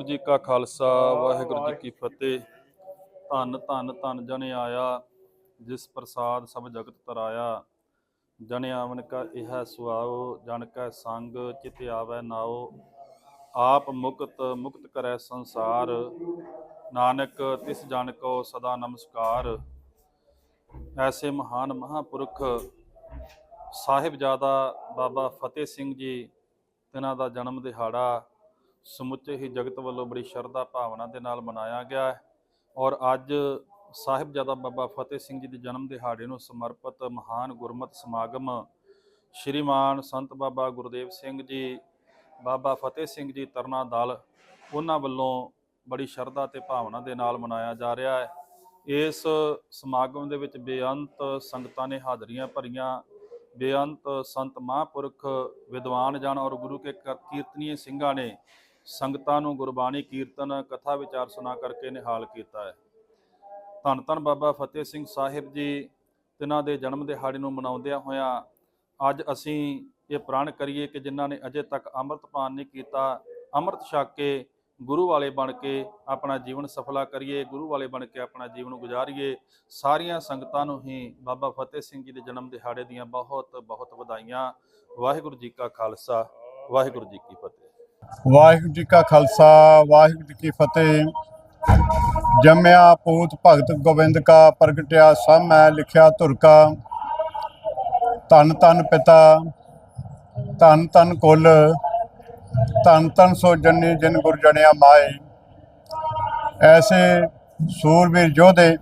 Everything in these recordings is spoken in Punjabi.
ਜੀ ਕਾ ਖਾਲਸਾ ਵਾਹਿਗੁਰੂ ਜੀ ਕੀ ਫਤਿਹ। ਧੰਨ ਧੰਨ ਧੰਨ ਜਨ ਆਇਆ ਜਿਸ ਪ੍ਰਸਾਦ ਸਭ ਜਗਤ ਤਰਾਇਆ। ਜਨ ਆਵਨ ਕਾ ਇਹ ਸੁਆਓ ਜਨ ਕੈ ਸੰਗ ਚਿਤ ਆਵੈ ਨਾਓ। ਆਪ ਮੁਕਤ ਮੁਕਤ ਕਰੈ ਸੰਸਾਰ। ਨਾਨਕ ਤਿਸ ਜਨ ਕੋ ਸਦਾ ਨਮਸਕਾਰ। ਐਸੇ ਮਹਾਨ ਮਹਾਪੁਰਖ ਸਾਹਿਬਜ਼ਾਦਾ ਬਾਬਾ ਫਤਿਹ ਸਿੰਘ ਜੀ ਇਹਨਾਂ ਦਾ ਜਨਮ ਦਿਹਾੜਾ ਸਮੁੱਚੇ ਹੀ ਜਗਤ ਵੱਲੋਂ ਬੜੀ ਸ਼ਰਧਾ ਭਾਵਨਾ ਦੇ ਨਾਲ ਮਨਾਇਆ ਗਿਆ ਹੈ ਔਰ ਅੱਜ ਸਾਹਿਬਜ਼ਾਦਾ ਬਾਬਾ ਫਤਿਹ ਸਿੰਘ ਜੀ ਦੇ ਜਨਮ ਦਿਹਾੜੇ ਨੂੰ ਸਮਰਪਿਤ ਮਹਾਨ ਗੁਰਮਤਿ ਸਮਾਗਮ ਸ਼੍ਰੀਮਾਨ ਸੰਤ ਬਾਬਾ ਗੁਰਦੇਵ ਸਿੰਘ ਜੀ, ਬਾਬਾ ਫਤਿਹ ਸਿੰਘ ਜੀ ਤਰਨਾ ਦਲ, ਉਹਨਾਂ ਵੱਲੋਂ ਬੜੀ ਸ਼ਰਧਾ ਤੇ ਭਾਵਨਾ ਦੇ ਨਾਲ ਮਨਾਇਆ ਜਾ ਰਿਹਾ ਹੈ। ਇਸ ਸਮਾਗਮ ਦੇ ਵਿੱਚ ਬੇਅੰਤ ਸੰਗਤਾਂ ਨੇ ਹਾਜ਼ਰੀਆਂ ਭਰੀਆਂ। ਬੇਅੰਤ ਸੰਤ ਮਹਾਂਪੁਰਖ ਵਿਦਵਾਨ ਜਨ ਔਰ ਗੁਰੂ ਕੇ ਕ- ਕੀਰਤਨੀਏ ਸਿੰਘਾਂ ਨੇ ਸੰਗਤਾਂ ਨੂੰ ਗੁਰਬਾਣੀ, ਕੀਰਤਨ, ਕਥਾ ਵਿਚਾਰ ਸੁਣਾ ਕਰਕੇ ਨਿਹਾਲ ਕੀਤਾ ਹੈ। ਧੰਨ ਧੰਨ ਬਾਬਾ ਫਤਿਹ ਸਿੰਘ ਸਾਹਿਬ ਜੀ, ਤਿਨਾਂ ਦੇ ਜਨਮ ਦਿਹਾੜੇ ਨੂੰ ਮਨਾਉਂਦਿਆਂ ਹੋਇਆਂ ਅੱਜ ਅਸੀਂ ਇਹ ਪ੍ਰਣ ਕਰੀਏ ਕਿ ਜਿਨ੍ਹਾਂ ਨੇ ਅਜੇ ਤੱਕ ਅੰਮ੍ਰਿਤਪਾਨ ਨਹੀਂ ਕੀਤਾ, ਅੰਮ੍ਰਿਤ ਛਕ ਕੇ ਗੁਰੂ ਵਾਲੇ ਬਣ ਕੇ ਆਪਣਾ ਜੀਵਨ ਸਫਲਾ ਕਰੀਏ, ਗੁਰੂ ਵਾਲੇ ਬਣ ਕੇ ਆਪਣਾ ਜੀਵਨ ਗੁਜ਼ਾਰੀਏ, ਸਾਰੀਆਂ ਸੰਗਤਾਂ ਨੂੰ ਹੀ ਬਾਬਾ ਫਤਿਹ ਸਿੰਘ ਜੀ ਦੇ ਜਨਮ ਦਿਹਾੜੇ ਦੀਆਂ ਬਹੁਤ ਬਹੁਤ ਵਧਾਈਆਂ। ਵਾਹਿਗੁਰੂ ਜੀ ਕਾ ਖਾਲਸਾ, ਵਾਹਿਗੁਰੂ ਜੀ ਕੀ ਫਤਿਹ। ਵਾਹਿਗੁਰੂ ਜੀ ਕਾ ਖਾਲਸਾ, ਵਾਹਿਗੁਰੂ ਜੀ ਕੀ ਫਤਿਹ। ਜੰਮਿਆ ਪੂਤ ਭਗਤ ਗੋਬਿੰਦ ਕਾ, ਪ੍ਰਗਟਿਆ ਸਭ ਮੈਂ, ਲਿਖਿਆ ਧੁਰ ਕਾ। ਧੰਨ ਧੰਨ ਪਿਤਾ, ਧੰਨ ਧੰਨ ਕੁਲ, ਧੰਨ ਧੰਨ ਸੋ ਜੰਨੀ ਜਿਨ ਗੁਰ ਜਣਿਆ ਮਾਏ। ਐਸੇ ਸੂਰਬੀਰ ਯੋਧੇ,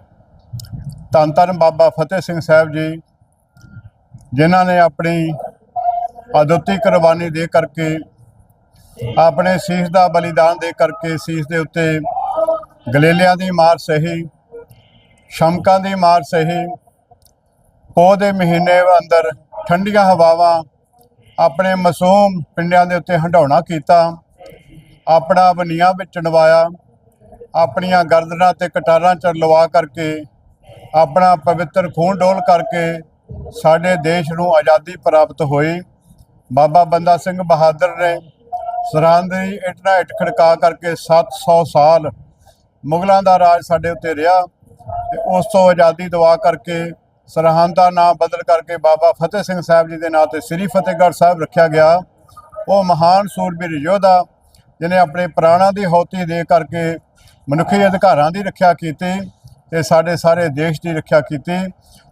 ਧੰਨ ਧੰਨ ਬਾਬਾ ਫਤਿਹ ਸਿੰਘ ਸਾਹਿਬ ਜੀ, ਜਿਨ੍ਹਾਂ ਨੇ ਆਪਣੀ ਅਦੁੱਤੀ ਕੁਰਬਾਨੀ ਦੇ ਕਰਕੇ ਆਪਣੇ ਸੀਸ ਦਾ ਬਲੀਦਾਨ ਦੇ ਕਰਕੇ ਸੀਸ ਦੇ ਉੱਤੇ ਗਲੇਲਿਆਂ ਦੀ ਮਾਰ ਸਹੀ, ਸ਼ਮਕਾਂ ਦੀ ਮਾਰ ਸਹੀ, ਪੋਹ ਦੇ ਮਹੀਨੇ ਅੰਦਰ ਠੰਡੀਆਂ ਹਵਾਵਾਂ ਆਪਣੇ ਮਾਸੂਮ ਪਿੰਡਿਆਂ ਦੇ ਉੱਤੇ ਹੰਡਾਉਣਾ ਕੀਤਾ, ਆਪਣਾ ਬਨੀਆਂ ਵਿੱਚ ਨਵਾਇਆ, ਆਪਣੀਆਂ ਗਰਦਨਾਂ ਤੇ ਕਟਾਰਾਂ ਚ ਲਵਾ ਕਰਕੇ, ਆਪਣਾ ਪਵਿੱਤਰ ਖੂਨ ਡੋਲ ਕਰਕੇ ਸਾਡੇ ਦੇਸ਼ ਨੂੰ ਆਜ਼ਾਦੀ ਪ੍ਰਾਪਤ ਹੋਈ। ਬਾਬਾ ਬੰਦਾ ਸਿੰਘ ਬਹਾਦਰ ਨੇ ਸਰਹੰਦ ਦੀ ਇੱਟ ਨਾਲ ਇੱਟ ਖੜਕਾ ਕਰਕੇ 700 ਸਾਲ ਮੁਗਲਾਂ ਦਾ ਰਾਜ ਸਾਡੇ ਉੱਤੇ ਰਿਹਾ ਤੇ ਉਸ ਤੋਂ ਆਜ਼ਾਦੀ ਦਵਾ ਕਰਕੇ ਸਰਹੰਦ ਦਾ ਨਾਮ ਬਦਲ ਕਰਕੇ ਬਾਬਾ ਫਤਿਹ ਸਿੰਘ ਸਾਹਿਬ ਜੀ ਦੇ ਨਾਂ ਤੇ ਸ੍ਰੀ ਫਤਿਹਗੜ੍ਹ ਸਾਹਿਬ ਰੱਖਿਆ ਗਿਆ। ਉਹ ਮਹਾਨ ਸੂਰਬੀਰ ਯੋਧਾ ਜਿਨੇ ਆਪਣੇ ਪ੍ਰਾਣਾਂ ਦੀ ਹੌਤੀ ਦੇ ਕਰਕੇ ਮਨੁੱਖੀ ਅਧਿਕਾਰਾਂ ਦੀ ਰੱਖਿਆ ਕੀਤੀ ਤੇ ਸਾਡੇ ਸਾਰੇ ਦੇਸ਼ ਦੀ ਰੱਖਿਆ ਕੀਤੀ।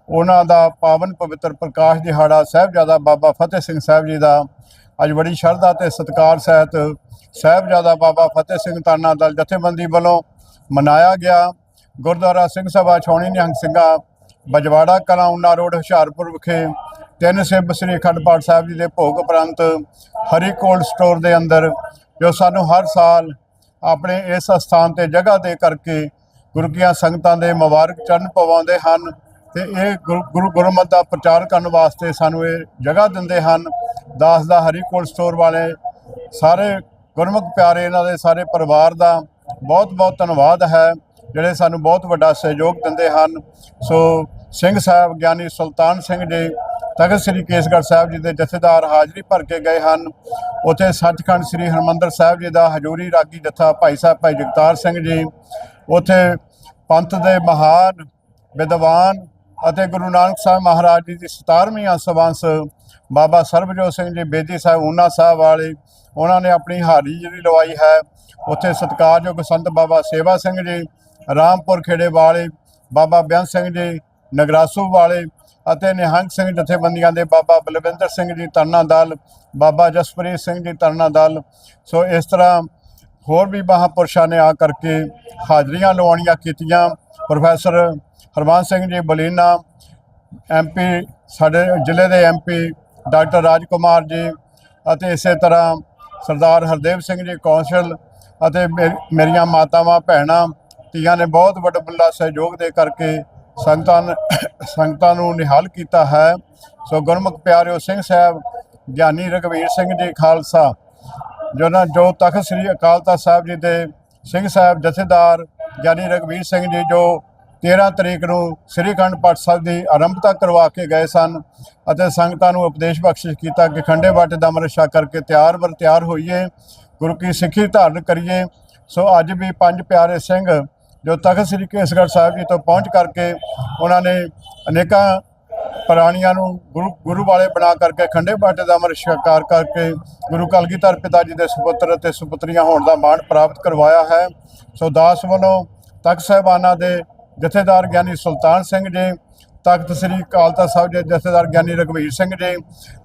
ਉਹਨਾਂ ਦਾ ਪਾਵਨ ਪਵਿੱਤਰ ਪ੍ਰਕਾਸ਼ ਦਿਹਾੜਾ ਸਾਹਿਬਜ਼ਾਦਾ ਬਾਬਾ ਫਤਿਹ ਸਿੰਘ ਸਾਹਿਬ ਜੀ ਦਾ ਅੱਜ ਬੜੀ ਸ਼ਰਧਾ ਤੇ ਸਤਿਕਾਰ ਸਹਿਤ ਸਾਹਿਬਜ਼ਾਦਾ ਬਾਬਾ ਫਤਿਹ ਸਿੰਘ ਤਾਨਾ ਦਲ ਜਥੇਬੰਦੀ ਵੱਲੋਂ ਮਨਾਇਆ ਗਿਆ। ਗੁਰਦੁਆਰਾ ਸਿੰਘ ਸਭਾ ਛਾਉਣੀ ਨਿਹੰਗ ਸਿੰਘਾ ਬਜਵਾੜਾ ਕਲਾਂ ਉਨਾ ਰੋਡ ਹੁਸ਼ਿਆਰਪੁਰ ਵਿਖੇ ਤਿੰਨ ਸਿੱਬ ਸ੍ਰੀ ਅਖੰਡ ਪਾਠ ਸਾਹਿਬ ਜੀ ਦੇ ਭੋਗ ਉਪਰੰਤ ਹਰੀ ਕੋਲਡ ਸਟੋਰ ਦੇ ਅੰਦਰ ਜੋ ਸਾਨੂੰ ਹਰ ਸਾਲ ਆਪਣੇ ਇਸ ਸਥਾਨ ਤੇ ਜਗ੍ਹਾ ਦੇ ਕਰਕੇ ਗੁਰੂ ਕੀਆਂ ਸੰਗਤਾਂ ਦੇ ਮੁਬਾਰਕ ਚਰਨ ਪਵਾਉਂਦੇ ਹਨ। ਤੇ ਇਹ ਗੁਰੂ- ਗੁਰੂ ਗੁਰਮਤਿ ਦਾ ਪ੍ਰਚਾਰ ਕਰਨ ਵਾਸਤੇ ਸਾਨੂੰ ਇਹ ਜਗ੍ਹਾ ਦਿੰਦੇ ਹਨ। ਦਾਸ ਦਾ ਹਰੀ ਕੋਲ ਸਟੋਰ ਵਾਲੇ, ਸਾਰੇ ਗੁਰਮੁਖ ਪਿਆਰੇ ਇਹਨਾਂ ਦੇ ਸਾਰੇ ਪਰਿਵਾਰ ਦਾ ਬਹੁਤ ਬਹੁਤ ਧੰਨਵਾਦ ਹੈ, ਜਿਹੜੇ ਸਾਨੂੰ ਬਹੁਤ ਵੱਡਾ ਸਹਿਯੋਗ ਦਿੰਦੇ ਹਨ। ਸੋ ਸਿੰਘ ਸਾਹਿਬ, ਗਿਆਨੀ ਸੁਲਤਾਨ ਸਿੰਘ ਜੀ, ਤਖਤ ਸ੍ਰੀ ਕੇਸਗੜ੍ਹ ਸਾਹਿਬ ਜੀ ਦੇ ਜਥੇਦਾਰ ਹਾਜ਼ਰੀ ਭਰ ਕੇ ਗਏ ਹਨ। ਉੱਥੇ ਸੱਚਖੰਡ ਸ੍ਰੀ ਹਰਮੰਦਰ ਸਾਹਿਬ ਜੀ ਦਾ ਹਜੂਰੀ ਰਾਗੀ ਜਥਾ ਭਾਈ ਸਾਹਿਬ, ਭਾਈ ਜਗਤਾਰ ਸਿੰਘ ਜੀ, ਉੱਥੇ ਪੰਥ ਦੇ ਮਹਾਨ, ਵਿਦਵਾਨ ਅਤੇ ਗੁਰੂ ਨਾਨਕ ਸਾਹਿਬ ਮਹਾਰਾਜ ਜੀ ਦੀ 17ਵੀਂ ਅੰਸਵੰਸ ਬਾਬਾ ਸਰਬਜੋਤ ਸਿੰਘ ਜੀ ਬੇਦੀ ਸਾਹਿਬ ਊਨਾ ਸਾਹਿਬ ਵਾਲੇ, ਉਹਨਾਂ ਨੇ ਆਪਣੀ ਹਾਰੀ ਜਿਹੜੀ ਲਵਾਈ ਹੈ, ਉੱਥੇ ਸਤਿਕਾਰਯੋਗ ਸੰਤ ਬਾਬਾ ਸੇਵਾ ਸਿੰਘ ਜੀ, ਰਾਮਪੁਰ ਖੇੜੇ ਵਾਲੇ, ਬਾਬਾ ਬਿਆਨ ਸਿੰਘ ਜੀ, ਨਗਰਾਸੂ ਵਾਲੇ ਅਤੇ ਨਿਹੰਗ ਸਿੰਘ ਜਥੇਬੰਦੀਆਂ ਦੇ ਬਾਬਾ ਬਲਵਿੰਦਰ ਸਿੰਘ ਜੀ ਤਰਨਾ ਦਲ, ਬਾਬਾ ਜਸਪ੍ਰੀਤ ਸਿੰਘ ਜੀ ਤਰਨਾ ਦਲ। ਸੋ ਇਸ ਤਰ੍ਹਾਂ ਹੋਰ ਵੀ ਮਹਾਂਪੁਰਸ਼ਾਂ ਨੇ ਆ ਕਰਕੇ ਹਾਜ਼ਰੀਆਂ ਲਵਾਉਣੀਆਂ ਕੀਤੀਆਂ। ਪ੍ਰੋਫੈਸਰ ਹਰਵੰਸ ਸਿੰਘ ਜੀ ਬਲੀਨਾ ਐਮਪੀ ਸਾਡੇ ਜ਼ਿਲ੍ਹੇ ਦੇ ਐਮਪੀ ਡਾਕਟਰ ਰਾਜਕੁਮਾਰ ਜੀ ਅਤੇ ਇਸੇ ਤਰ੍ਹਾਂ ਸਰਦਾਰ ਹਰਦੇਵ ਸਿੰਘ ਜੀ ਕੌਂਸਲ ਅਤੇ ਮੇ- ਮੇਰੀਆਂ ਮਾਤਾਵਾਂ, ਭੈਣਾਂ, ਧੀਆਂ ਨੇ ਬਹੁਤ ਵੱਡਾ ਵੱਡਾ ਸਹਿਯੋਗ ਦੇ ਕਰਕੇ ਸੰਗਤਾਂ ਸੰਗਤਾਂ ਨੂੰ ਨਿਹਾਲ ਕੀਤਾ ਹੈ। ਸੋ ਗੁਰਮੁਖ ਪਿਆਰਿਓ ਸਿੰਘ ਸਾਹਿਬ, ਗਿਆਨੀ ਰਘਵੀਰ ਸਿੰਘ ਜੀ ਖਾਲਸਾ ਜੋ ਨਾ ਜੋ ਤਖਤ ਸ੍ਰੀ ਅਕਾਲ ਤਖਤ ਸਾਹਿਬ ਜੀ ਦੇ ਸਿੰਘ ਸਾਹਿਬ ਜਥੇਦਾਰ ਗਿਆਨੀ ਰਘਵੀਰ ਸਿੰਘ ਜੀ ਜੋ 13 ਤਰੀਕ ਨੂੰ ਸ੍ਰੀ ਅਖੰਡ ਪਾਠ ਸਾਹਿਬ ਦੀ ਆਰੰਭਤਾ ਕਰਵਾ ਕੇ ਗਏ ਸਨ ਅਤੇ ਸੰਗਤਾਂ ਨੂੰ ਉਪਦੇਸ਼ ਬਖਸ਼ਿਸ਼ ਕੀਤਾ ਕਿ ਖੰਡੇ ਬਾਟੇ ਦਾ ਅੰਮ੍ਰਿਤ ਕਰਕੇ ਤਿਆਰ ਵਰ ਤਿਆਰ ਹੋਈਏ, ਗੁਰੂ ਕੀ ਸਿੱਖੀ ਧਾਰਨ ਕਰੀਏ। ਸੋ ਅੱਜ ਵੀ ਪੰਜ ਪਿਆਰੇ ਸਿੰਘ ਜੋ ਤਖਤ ਸ੍ਰੀ ਕੇਸਗੜ੍ਹ ਸਾਹਿਬ ਜੀ ਤੋਂ ਪਹੁੰਚ ਕਰਕੇ ਉਹਨਾਂ ਨੇ ਅਨੇਕਾਂ ਪ੍ਰਾਣੀਆਂ ਨੂੰ ਗੁਰੂ ਗੁਰੂ ਵਾਲੇ ਬਣਾ ਕਰਕੇ ਖੰਡੇ ਬਾਟੇ ਦਾ ਅਮਰ ਸ਼ਿਕਾਰ ਕਰਕੇ ਗੁਰੂ ਕਲਗੀਧਰ ਪਿਤਾ ਜੀ ਦੇ ਸੁਪੁੱਤਰ ਅਤੇ ਸੁਪੁੱਤਰੀਆਂ ਹੋਣ ਦਾ ਮਾਣ ਪ੍ਰਾਪਤ ਕਰਵਾਇਆ ਹੈ। ਸੋ ਦਾਸ ਵੱਲੋਂ ਤਖਤ ਸਾਹਿਬਾਨਾਂ ਦੇ ਜਥੇਦਾਰ ਗਿਆਨੀ ਸੁਲਤਾਨ ਸਿੰਘ ਜੀ, ਤਖਤ ਸ੍ਰੀ ਅਕਾਲ ਤਖਤ ਸਾਹਿਬ ਦੇ ਜਥੇਦਾਰ ਗਿਆਨੀ ਰਘਵੀਰ ਸਿੰਘ ਜੀ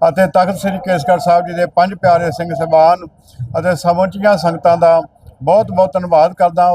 ਅਤੇ ਤਖਤ ਸ੍ਰੀ ਕੇਸਗੜ੍ਹ ਸਾਹਿਬ ਜੀ ਦੇ ਪੰਜ ਪਿਆਰੇ ਸਿੰਘ ਸਾਹਿਬਾਨ ਅਤੇ ਸਮੁੱਚੀਆਂ ਸੰਗਤਾਂ ਦਾ ਬਹੁਤ ਬਹੁਤ ਧੰਨਵਾਦ ਕਰਦਾ